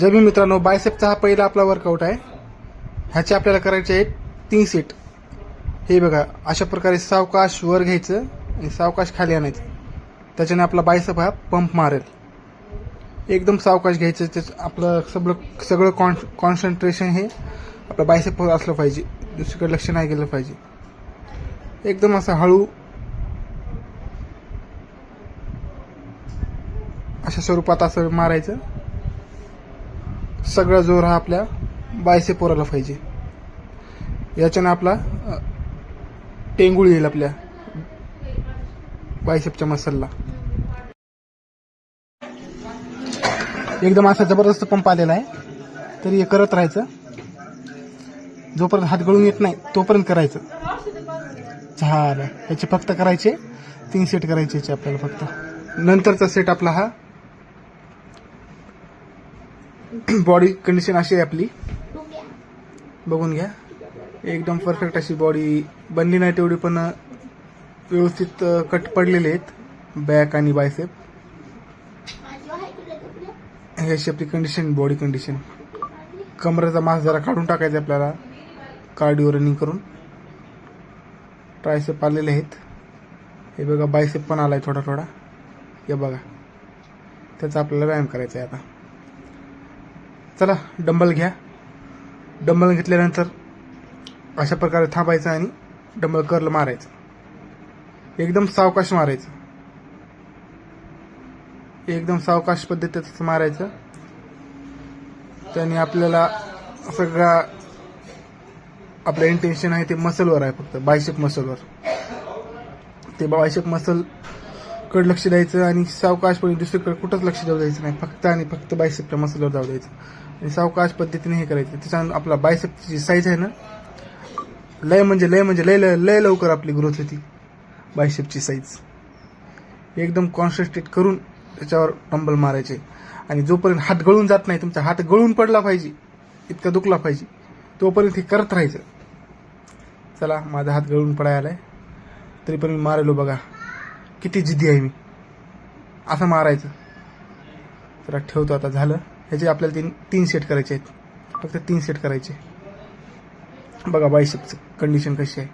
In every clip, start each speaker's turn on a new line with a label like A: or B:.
A: जमी मित्रांनो बायसेपचा हा पहिला आपला वर्कआउट आहे. ह्याचे आपल्याला करायचे आहेत तीन सीट हे बघा अशा प्रकारे सावकाश वर घ्यायचं आणि सावकाश खाली आणायचं. त्याच्याने आपला बायसेप हा पंप मारेल. एकदम सावकाश घ्यायचं त्याच आपलं सगळं सगळं कॉन कॉन्सन्ट्रेशन हे आपलं बायसेपवर असलं पाहिजे. दुसरीकडे लक्ष नाही गेलं पाहिजे. एकदम असं हळू अशा स्वरूपात असं मारायचं. सगळा जोर हा आपल्या बायसे पोराला पाहिजे. याच्यानं आपला टेंगूळ टेंगुळ येईल आपल्या बायसेपच्या मसलला. एकदम असा जबरदस्त पंप आलेला आहे. तरी हे करत राहायचं. जोपर्यंत हात गळून येत नाही तोपर्यंत करायचं. झालं. याचे फक्त करायचे तीन सेट करायचे याचे आपल्याला फक्त. नंतरचा सेट आपला हा बॉडी कंडिशन अशी आहे आपली. बघून घ्या. एकदम परफेक्ट अशी बॉडी बनली नाही तेवढी पण व्यवस्थित कट पडलेले आहेत. बॅक आणि बायसेप ही अशी आपली कंडिशन बॉडी कंडिशन कमरेचा मास जरा काढून टाकायचा आपल्याला. कार्डिओ रनिंग करून. ट्रायसेप आलेले आहेत. हे बघा बायसेप पण आलाय थोडा थोडा हे बघा. त्याचा आपल्याला व्यायाम करायचा आहे आता. चला डंबल घ्या. डंबल घेतल्यानंतर अशा प्रकारे थांबायचं आणि डंबल कर्ल मारायचं. एकदम सावकाश मारायचं. एकदम सावकाश पद्धतीचं मारायचं. त्याने आपल्याला सगळा आपलं इंटेन्शन आहे ते मसलवर आहे फक्त बायशेप मसलवर ते बायशेप मसलकडे लक्ष द्यायचं आणि सावकाशपणे दुसरीकडे कुठंच लक्ष जाऊ द्यायचं नाही. फक्त आणि फक्त बायसेपच्या मसलवर जाऊ द्यायचं. आणि सावकाश पद्धतीने हे करायचं. त्याच्यानं आपला बायसेपची जी साईज आहे ना? लय म्हणजे लय म्हणजे लय लय लय लवकर आपली ग्रोथ होती. बायसेपची साईज एकदम कॉन्सन्ट्रेट करून त्याच्यावर टंबल मारायचे. आणि जोपर्यंत हात गळून जात नाही तुमचा हात गळून पडला पाहिजे इतका दुखला पाहिजे तोपर्यंत हे करत राहायचं. चला माझा हात गळून पडायला आहे तरी पण मी मारलो बघा. किती जिद्दी आहे मी. असं मारायचं. जरा ठेवतो आता झालं. ह्याचे आपल्याला तीन तीन सेट करायचे आहेत. फक्त तीन सेट करायचे. बघा बायसेपचं कंडिशन कशी आहे.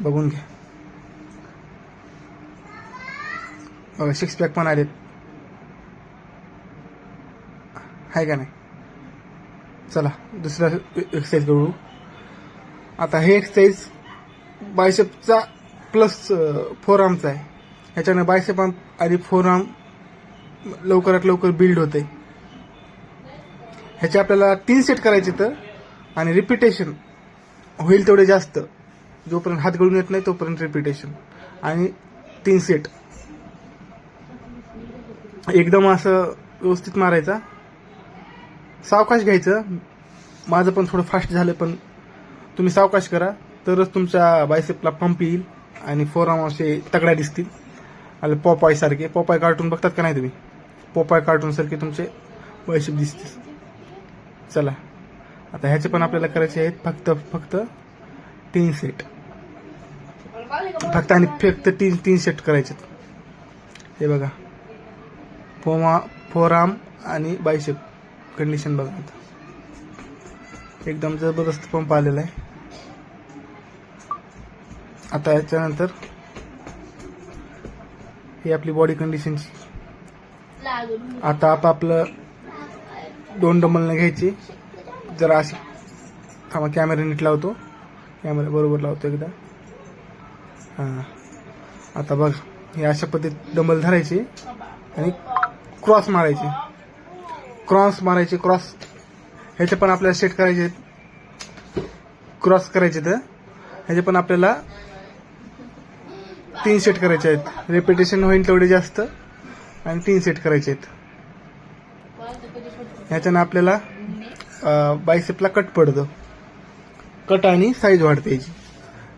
A: बघून घ्या. बघा सिक्स पॅक पण आलेत. आहे का नाही? चला दुसरा एक्सरसाइज करू. आता हे एक्सरसाइज बायसेपचा प्लस फोर आर्मचा आहे. ह्याच्यानं बायसेप आणि फोर आर्म लवकरात लवकर बिल्ड होते. ह्याचे आपल्याला तीन सेट करायचे तर आणि रिपिटेशन होईल तेवढे जास्त. जोपर्यंत हात गळून येत नाही तोपर्यंत रिपिटेशन आणि तीन सेट एकदम असं व्यवस्थित मारायचा. सावकाश घ्यायचं. माझं पण थोडं फास्ट झालं पण तुम्ही सावकाश करा. तरच तुमच्या बायसेपला पंप येईल आणि फोर असे तगड्या दिसतील. आणि पॉपाय सारखे. पॉपाय कार्टून बघतात का नाही तुम्ही? पोपाय कार्टूनसारखे तुमचे पैसे दिसतील. चला. आता ह्याचे पण आपल्याला करायचे आहेत फक्त फक्त तीन सेट फक्त आणि फक्त तीन तीन सेट करायचे हे बघा. फोमा फोराम आणि बायसेप कंडिशन बघा आता. एकदम जबरदस्त पंप आलेला आहे. आता याच्यानंतर ही आपली बॉडी कंडिशनची आता आप आपलं दोन डंबलनं घ्यायची. जरा अशी थांबा कॅमेरा नीट लावतो. कॅमेरा बरोबर लावतो एकदा. हां. आता बघ हे अशा पद्धतीत डंबल धरायचे आणि क्रॉस मारायचे. क्रॉस मारायचे क्रॉस. ह्याचे पण आपल्याला सेट करायचे आहेत. क्रॉस करायचे तर ह्याचे पण आपल्याला तीन सेट करायचे आहेत. रेपिटेशन होईल तेवढे जास्त. आणि तीन सेट करायचे आहेत. ह्याच्यानं आपल्याला बायसेपला कट पडतं. कट आणि साईज वाढते याची.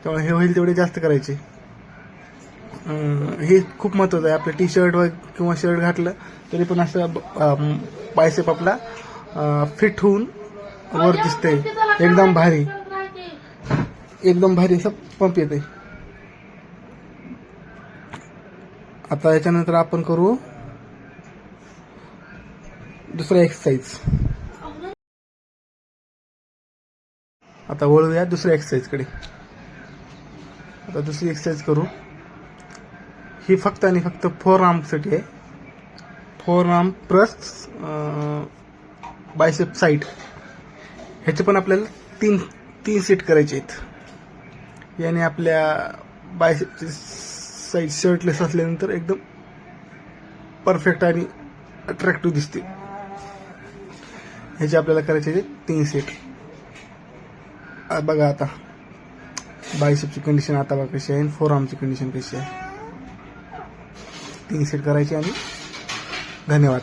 A: त्यामुळे हे होईल तेवढे जास्त करायचे. हे खूप महत्वाचं आहे. आपलं टी शर्ट किंवा शर्ट घातलं तरी पण असं बायसेप आपला फिट होऊन वर दिसते एकदम भारी. एकदम भारी असं पंप येते आता याच्यानंतर आपण करू दुसरा एक्सरसाइज आता वळूया दुसऱ्या एक्सरसाइजकडे आता दुसरी एक्सरसाइज करू. ही फक्त आणि फक्त फोर आर्मसाठी आहे. Forearm plus bicep side ह्याचे पण आपल्याला तीन तीन सेट करायचे आहेत. याने आपल्या बायसेपची साईड शर्टलेस असल्यानंतर एकदम परफेक्ट आणि अट्रॅक्टिव्ह दिसते ह्याचे आपल्याला करायचे तीन सेट बघा आता. बायसेपची कंडिशन आता बघा कशी आहे आणि फोर आर्मची कंडिशन कशी आहे. तीन सेट करायची आणि धन्यवाद.